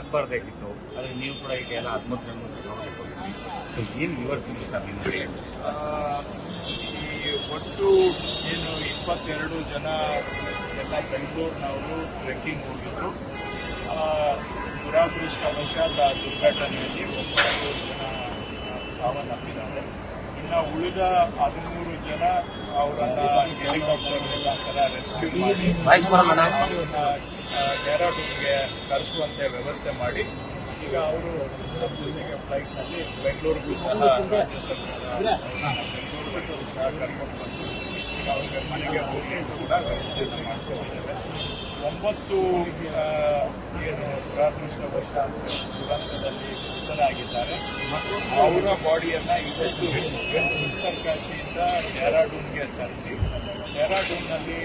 ಆಗಬಾರ್ದಾಗಿತ್ತು. ಆದರೆ ನೀವು ಕೂಡ ಈಗ ಎಲ್ಲ ಹದಿಮೂರು ಜನ ಏನು ವಿವರಿಸಿದ್ರಿ ಸರ್ ನಿಮ್ಮ ಈ ಒಟ್ಟು ಏನು ಇಪ್ಪತ್ತೆರಡು ಜನ ಎಲ್ಲ ಬೆಂಗಳೂರಿನವರು ಟ್ರೆಕ್ಕಿಂಗ್ ಹೋಗಿದ್ರು. ಆ, ದುರಾದೃಷ್ಟವಶಾತ್ ಆ ದುರ್ಘಟನೆಯಲ್ಲಿ ಒಂಬತ್ತು ಜನ ಸಾವನ್ನಪ್ಪಿದ್ದಾರೆ. ಇನ್ನು ಉಳಿದ ಹದಿಮೂರು ಜನ ಅವರನ್ನ ಹೆಲಿಕಾಪ್ಟರ್ ಎಲ್ಲ ರೆಸ್ಕ್ಯೂ ಮಾಡಿ ಡೆಹ್ರಾಡೂನ್ಗೆ ಕರೆಸುವಂತೆ ವ್ಯವಸ್ಥೆ ಮಾಡಿ ಈಗ ಅವರು ಜೊತೆಗೆ ಫ್ಲೈಟ್ನಲ್ಲಿ ಬೆಂಗಳೂರಿಗೂ ಸಹ ರಾಜ್ಯ ಸರ್ಕಾರ ಬೆಂಗಳೂರಿಗೂ ಸಹ ಕರ್ಕೊಂಡು ಬಂದು ಈಗ ಅವ್ರಿಗೆ ಮನೆಗೆ ಹೋಗಿ ಕೂಡ ವ್ಯವಸ್ಥೆಯನ್ನು ಮಾಡ್ಕೊಂಡಿದ್ದೇವೆ ಒಂಬತ್ತು ಏನು ದುರಾದೃಷ್ಟವಶ ದುರಂತದಲ್ಲಿ ಮೃತರಾಗಿದ್ದಾರೆ ಮತ್ತು ಅವರ ಬಾಡಿಯನ್ನ ಇವತ್ತು ಉತ್ತರಕಾಶಿಯಿಂದ ಡೆಹ್ರಾಡೂನ್ಗೆ ತರಿಸಿ ಡೆಹ್ರಾಡೂನ್ನಲ್ಲಿ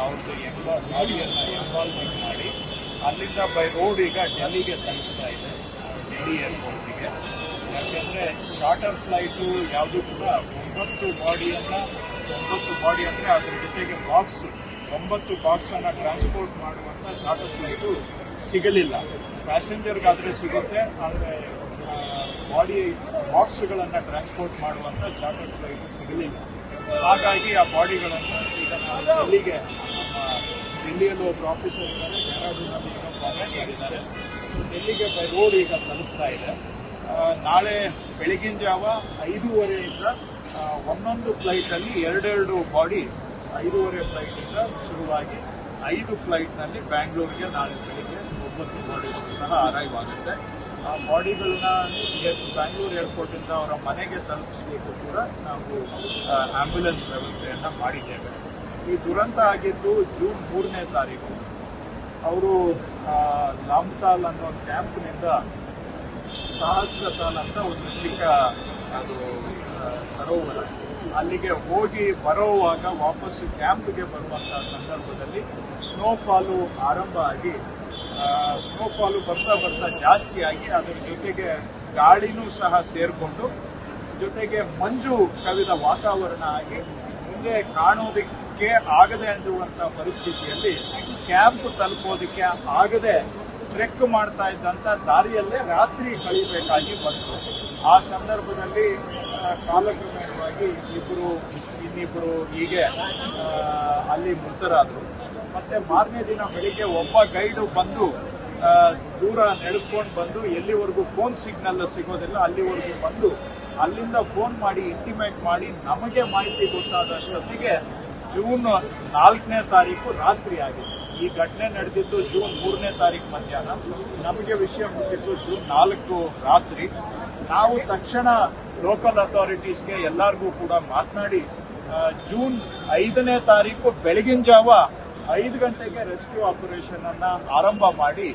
ಅವ್ರದ್ದು ಎಂಬ ಗಾಡಿಯನ್ನು ಎಂಬಾಲ್ಮೆಂಟ್ ಮಾಡಿ, ಅಲ್ಲಿಂದ ಬೈ ರೋಡ್ ಈಗ ಡೆಲ್ಲಿಗೆ ತಲುಪ್ತಾ ಇದೆ, ಡೆಲ್ಲಿ ಏರ್ಪೋರ್ಟಿಗೆ ಯಾಕೆಂದರೆ ಚಾರ್ಟರ್ ಫ್ಲೈಟು ಯಾವುದು ಕೂಡ ಒಂಬತ್ತು ಬಾಡಿಯನ್ನು ಒಂಬತ್ತು ಬಾಡಿ ಅಂದರೆ ಅದ್ರ ಜೊತೆಗೆ ಬಾಕ್ಸ್ ಒಂಬತ್ತು ಬಾಕ್ಸನ್ನು ಟ್ರಾನ್ಸ್ಪೋರ್ಟ್ ಮಾಡುವಂಥ ಚಾರ್ಟರ್ ಫ್ಲೈಟು ಸಿಗಲಿಲ್ಲ. ಪ್ಯಾಸೆಂಜರ್ಗಾದರೆ ಸಿಗುತ್ತೆ, ಆದರೆ ಬಾಡಿ ಬಾಕ್ಸ್ಗಳನ್ನು ಟ್ರಾನ್ಸ್ಪೋರ್ಟ್ ಮಾಡುವಂಥ ಚಾರ್ಟರ್ ಫ್ಲೈಟ್ ಸಿಗಲಿಲ್ಲ. ಹಾಗಾಗಿ ಆ ಬಾಡಿಗಳನ್ನು ಈಗ ನಮ್ಮ ಡೆಲ್ಲಿಯಲ್ಲಿ ಒಬ್ಬರು ಆಫೀಸರ್ ಇದ್ದಾರೆ, ಡೆಹ್ರಾಡೂನಲ್ಲಿ ಇನ್ನೊಬ್ಬ ಆಫೀಸರ್ ಇದ್ದಾರೆ. ಸೊ ಡೆಲ್ಲಿಗೆ ಬೈ ರೋಡ್ ಈಗ ತಲುಪ್ತಾ ಇದೆ. ನಾಳೆ ಬೆಳಗಿನ ಜಾವ ಐದೂವರೆಯಿಂದ ಒಂದೊಂದು ಫ್ಲೈಟಲ್ಲಿ ಎರಡೆರಡು ಬಾಡಿ ಐದೂವರೆ ಫ್ಲೈಟಿಂದ ಶುರುವಾಗಿ ಐದು ಫ್ಲೈಟ್ನಲ್ಲಿ ಬ್ಯಾಂಗ್ಳೂರಿಗೆ ನಾಳೆ ಬೆಳಿಗ್ಗೆ ಒಂಬತ್ತು ಬಾಡೀಸ್ ಸಹ ಅರೈವ್ ಆಗುತ್ತೆ. ಆ ಬಾಡಿಗಳನ್ನ ಬ್ಯಾಂಗ್ಳೂರು ಏರ್ಪೋರ್ಟಿಂದ ಅವರ ಮನೆಗೆ ತಲುಪಿಸಬೇಕು ಕೂಡ ನಾವು ಆಂಬ್ಯುಲೆನ್ಸ್ ವ್ಯವಸ್ಥೆಯನ್ನು ಮಾಡಿದ್ದೇವೆ. ಈ ದುರಂತ ಆಗಿದ್ದು ಜೂನ್ ಮೂರನೇ ತಾರೀಕು. ಅವರು ಲಾಮ್ತಾಲ್ ಅನ್ನೋ ಕ್ಯಾಂಪ್ನಿಂದ ಸಹಸ್ರತಾಲ್ ಅಂತ ಒಂದು ಚಿಕ್ಕ, ಅದು ಸರೋವರ. ಅಲ್ಲಿಗೆ ಹೋಗಿ ಬರೋವಾಗ ವಾಪಸ್ ಕ್ಯಾಂಪ್ಗೆ ಬರುವಂತಹ ಸಂದರ್ಭದಲ್ಲಿ ಸ್ನೋಫಾಲು ಆರಂಭ ಆಗಿ ಸ್ನೋಫಾಲು ಬರ್ತಾ ಬರ್ತಾ ಜಾಸ್ತಿ ಆಗಿ ಅದರ ಜೊತೆಗೆ ಗಾಳಿನೂ ಸಹ ಸೇರಿಕೊಂಡು ಜೊತೆಗೆ ಮಂಜು ಕವಿದ ವಾತಾವರಣ ಆಗಿ ಮುಂದೆ ಕಾಣೋದಕ್ಕೆ ಆಗದೆ ಅನ್ನುವಂಥ ಪರಿಸ್ಥಿತಿಯಲ್ಲಿ ಕ್ಯಾಂಪ್ ತಲುಪೋದಕ್ಕೆ ಆಗದೆ ಟ್ರೆಕ್ ಮಾಡ್ತಾ ಇದ್ದಂಥ ದಾರಿಯಲ್ಲೇ ರಾತ್ರಿ ಕಳಿಬೇಕಾಗಿ ಬಂತು. ಆ ಸಂದರ್ಭದಲ್ಲಿ ಕಾಲಕ್ರಮೇಣವಾಗಿ ಇಬ್ಬರು ಇನ್ನಿಬ್ಬರು ಹೀಗೆ ಅಲ್ಲಿ ಮೃತರಾದರು. ಮತ್ತೆ ಮಾರನೇ ದಿನ ಬೆಳಿಗ್ಗೆ ಒಬ್ಬ ಗೈಡು ಬಂದು ದೂರ ನಡೆದುಕೊಂಡು ಬಂದು ಎಲ್ಲಿವರೆಗೂ ಫೋನ್ ಸಿಗ್ನಲ್ ಸಿಗೋದಿಲ್ಲ, ಅಲ್ಲಿವರೆಗೂ ಬಂದು ಅಲ್ಲಿಂದ ಫೋನ್ ಮಾಡಿ ಇಂಟಿಮೇಟ್ ಮಾಡಿ, ನಮಗೆ ಮಾಹಿತಿ ಗೊತ್ತಾದಷ್ಟೊತ್ತಿಗೆ ಜೂನ್ ನಾಲ್ಕನೇ ತಾರೀಕು ರಾತ್ರಿ ಆಗಿದೆ. ಈ ಘಟನೆ ನಡೆದಿದ್ದು ಜೂನ್ ಮೂರನೇ ತಾರೀಕು ಮಧ್ಯಾಹ್ನ. ನಮಗೆ ವಿಷಯ ಮುಟ್ಟಿದ್ದು ಜೂನ್ ನಾಲ್ಕು ರಾತ್ರಿ. ನಾವು ತಕ್ಷಣ ಲೋಕಲ್ ಅಥಾರಿಟೀಸ್ಗೆ ಎಲ್ಲರಿಗೂ ಕೂಡ ಮಾತನಾಡಿ ಜೂನ್ ಐದನೇ ತಾರೀಕು ಬೆಳಗಿನ ಜಾವ ಐದು ಗಂಟೆಗೆ ರೆಸ್ಕ್ಯೂ ಆಪರೇಷನ್ ಅನ್ನ ಆರಂಭ ಮಾಡಿ,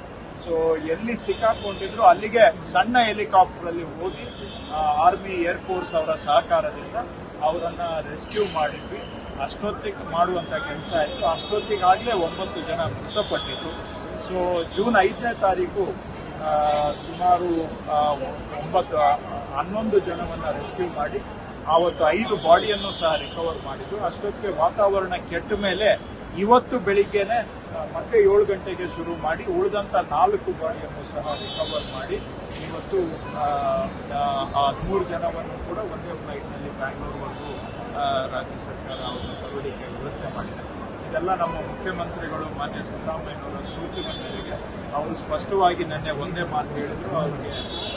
ಸೊ ಎಲ್ಲಿ ಸಿಕ್ಕಾಕೊಂಡಿದ್ರು ಅಲ್ಲಿಗೆ ಸಣ್ಣ ಹೆಲಿಕಾಪ್ಟರ್ ಅಲ್ಲಿ ಹೋಗಿ ಆರ್ಮಿ ಏರ್ ಫೋರ್ಸ್ ಅವರ ಸಹಕಾರದಿಂದ ಅವರನ್ನ ರೆಸ್ಕ್ಯೂ ಮಾಡಿದ್ವಿ. ಅಷ್ಟೊತ್ತಿಗೆ ಮಾಡುವಂತ ಕೆಲಸ ಆಯಿತು. ಅಷ್ಟೊತ್ತಿಗಾಗಲೇ ಒಂಬತ್ತು ಜನ ಮೃತಪಟ್ಟಿದ್ರು. ಸೊ ಜೂನ್ ಐದನೇ ತಾರೀಕು ಸುಮಾರು ಒಂಬತ್ತು ಹನ್ನೊಂದು ಜನವನ್ನ ರೆಸ್ಕ್ಯೂ ಮಾಡಿ, ಆವತ್ತು ಐದು ಬಾಡಿಯನ್ನು ಸಹ ರಿಕವರ್ ಮಾಡಿದ್ದು ಅಷ್ಟೊತ್ತಿಗೆ ವಾತಾವರಣ ಕೆಟ್ಟ ಮೇಲೆ ಇವತ್ತು ಬೆಳಿಗ್ಗೆನೆ ಮತ್ತೆ ಏಳು ಗಂಟೆಗೆ ಶುರು ಮಾಡಿ, ಉಳಿದಂತ ನಾಲ್ಕು ಬಾಡಿಯನ್ನು ಸಹ ರಿಕವರ್ ಮಾಡಿ, ಇವತ್ತು, ಆ ಹದಿಮೂರು ಜನವನ್ನು ಕೂಡ ಒಂದೇ ಫ್ಲೈಟ್ನಲ್ಲಿ ಬ್ಯಾಂಗ್ಳೂರ್ವರೆಗೂ ರಾಜ್ಯ ಸರ್ಕಾರ ಅವರು ತರಲಿಕ್ಕೆ ವ್ಯವಸ್ಥೆ ಮಾಡಿದೆ. ಇದೆಲ್ಲ ನಮ್ಮ ಮುಖ್ಯಮಂತ್ರಿಗಳು, ಮಾನ್ಯ ಸಿದ್ದರಾಮಯ್ಯನವರ ಸೂಚನೆ ಮೇರೆಗೆ ಅವರು ಸ್ಪಷ್ಟವಾಗಿ ನಿನ್ನೆ ಒಂದೇ ಮಾತು ಹೇಳಿದ್ರು, ಅವರಿಗೆ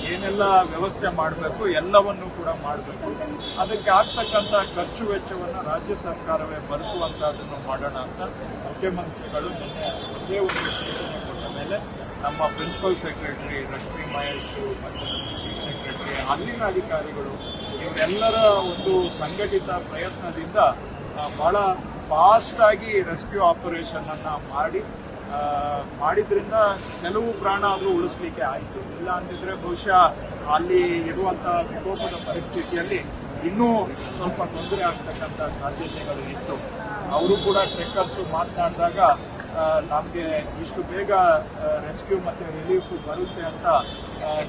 ಏನೆಲ್ಲ ವ್ಯವಸ್ಥೆ ಮಾಡಬೇಕು, ಎಲ್ಲವನ್ನು ಕೂಡ ಮಾಡಬೇಕು. ಅದಕ್ಕೆ ಆಗ್ತಕ್ಕಂಥ ಖರ್ಚು ವೆಚ್ಚವನ್ನು ರಾಜ್ಯ ಸರ್ಕಾರವೇ ಭರಿಸುವಂತಹದನ್ನು ಮಾಡೋಣ ಅಂತ ಮುಖ್ಯಮಂತ್ರಿಗಳು ನಿನ್ನೆ ಒಂದೇ ಒಂದು ಸೂಚನೆ ಕೊಟ್ಟ ಮೇಲೆ ನಮ್ಮ ಪ್ರಿನ್ಸಿಪಲ್ ಸೆಕ್ರೆಟರಿ ರಶ್ಮಿ ಮಹೇಶ್ ಮತ್ತು ನಮ್ಮ ಚೀಫ್ ಸೆಕ್ರೆಟರಿ ಅಲ್ಲಿನ ಅಧಿಕಾರಿಗಳು ಇವರೆಲ್ಲರ ಒಂದು ಸಂಘಟಿತ ಪ್ರಯತ್ನದಿಂದ ಬಹಳ ಫಾಸ್ಟ್ ಆಗಿ ರೆಸ್ಕ್ಯೂ ಆಪರೇಷನ್ ಅನ್ನ ಮಾಡಿ ಮಾಡಿದ್ರಿಂದ ಕೆಲವು ಪ್ರಾಣ ಆದರೂ ಉಳಿಸ್ಲಿಕ್ಕೆ ಆಯಿತು. ಇಲ್ಲ ಅಂತಿದ್ರೆ ಬಹುಶಃ ಅಲ್ಲಿ ಇರುವಂತ ವಿಕೋಪದ ಪರಿಸ್ಥಿತಿಯಲ್ಲಿ ಇನ್ನೂ ಸ್ವಲ್ಪ ತೊಂದರೆ ಆಗ್ತಕ್ಕಂಥ ಸಾಧ್ಯತೆಗಳು ಇತ್ತು. ಅವರು ಕೂಡ ಟ್ರೆಕ್ಕರ್ಸು ಮಾತನಾಡಿದಾಗ ನಮಗೆ ಇಷ್ಟು ಬೇಗ ರೆಸ್ಕ್ಯೂ ಮತ್ತು ರಿಲೀಫ್ ಬರುತ್ತೆ ಅಂತ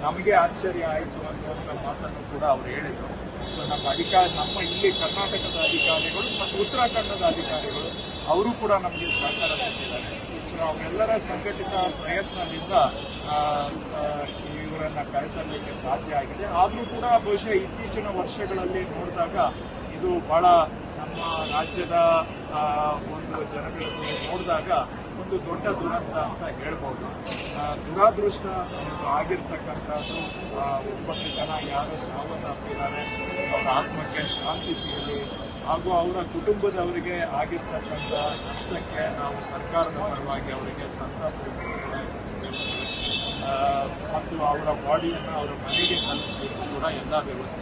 ನಮಗೆ ಆಶ್ಚರ್ಯ ಆಯಿತು ಅನ್ನುವಂಥ ಮಾತನ್ನು ಕೂಡ ಅವರು ಹೇಳಿದರು. ಸೊ ನಮ್ಮ ಅಧಿಕಾರಿ, ನಮ್ಮ ಇಲ್ಲಿ ಕರ್ನಾಟಕದ ಅಧಿಕಾರಿಗಳು ಮತ್ತು ಉತ್ತರಾಖಂಡದ ಅಧಿಕಾರಿಗಳು, ಅವರು ಕೂಡ ನಮಗೆ ಸಹಕಾರ ಕೊಟ್ಟಿದ್ದಾರೆ. ಸೊ ಅವರೆಲ್ಲರ ಸಂಘಟಿತ ಪ್ರಯತ್ನದಿಂದ ಇವರನ್ನು ಕರೆತರಲಿಕ್ಕೆ ಸಾಧ್ಯ ಆಗಿದೆ. ಆದರೂ ಕೂಡ ಬಹುಶಃ ಇತ್ತೀಚಿನ ವರ್ಷಗಳಲ್ಲಿ ನೋಡಿದಾಗ ಇದು ಬಹಳ ನಮ್ಮ ರಾಜ್ಯದ ಒಂದು ಜನಗಳನ್ನು ನೋಡಿದಾಗ ಒಂದು ದೊಡ್ಡ ದುರಂತ ಅಂತ ಹೇಳ್ಬೋದು. ದುರಾದೃಷ್ಟ ಆಗಿರ್ತಕ್ಕಂಥದ್ದು ಒಂಬತ್ತು ಜನ ಯಾರು ಸಾವನ್ನಪ್ಪಿದ್ದಾರೆ. ಅವರ ಆತ್ಮಕ್ಕೆ ಶಾಂತಿ ಸಿಗಲಿ. ಹಾಗೂ ಅವರ ಕುಟುಂಬದವರಿಗೆ ಆಗಿರ್ತಕ್ಕಂಥ ನಷ್ಟಕ್ಕೆ ನಾವು ಸರ್ಕಾರದ ಪರವಾಗಿ ಅವರಿಗೆ ಸಂತಾಪ ಮತ್ತು ಅವರ ಬಾಡಿಯನ್ನು ಅವರ ಮನೆಗೆ ಕಲಿಸಬೇಕು ಕೂಡ ಎಲ್ಲ ವ್ಯವಸ್ಥೆ